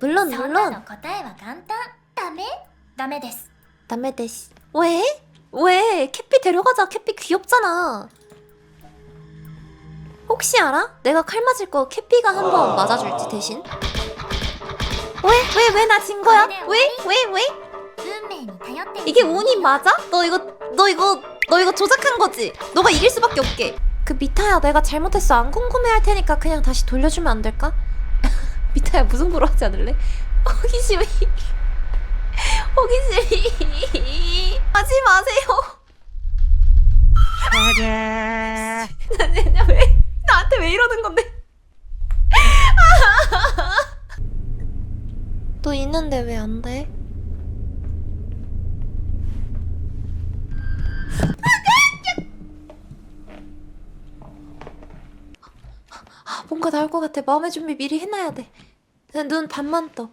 물론 そんなの 물론 答えは簡単ダメダメです 남의 대시 왜? 왜? 캐피 데려가자 캐피 귀엽잖아 혹시 알아? 내가 칼 맞을 거 캐피가 한 번 맞아줄지 대신 왜? 왜? 왜 나 진 거야? 왜? 왜? 왜? 運命に頼ってみ 이게 てもいい 운이 맞아? 너 이거 너 이거 너 이거 조작한 거지? 너가 이길 수밖에 없게 그 미타야 내가 잘못했어 안 궁금해할 테니까 그냥 다시 돌려주면 안 될까? 미타야 무승부로 하지 않을래? 호기심이. 호기심이. 하지 마세요. 나냐 왜 나한테 왜 이러는 건데? 너 있는데 왜 안 돼? 아, 뭔가 나올 것 같아. 마음의 준비 미리 해놔야 돼. 눈 반만 떠.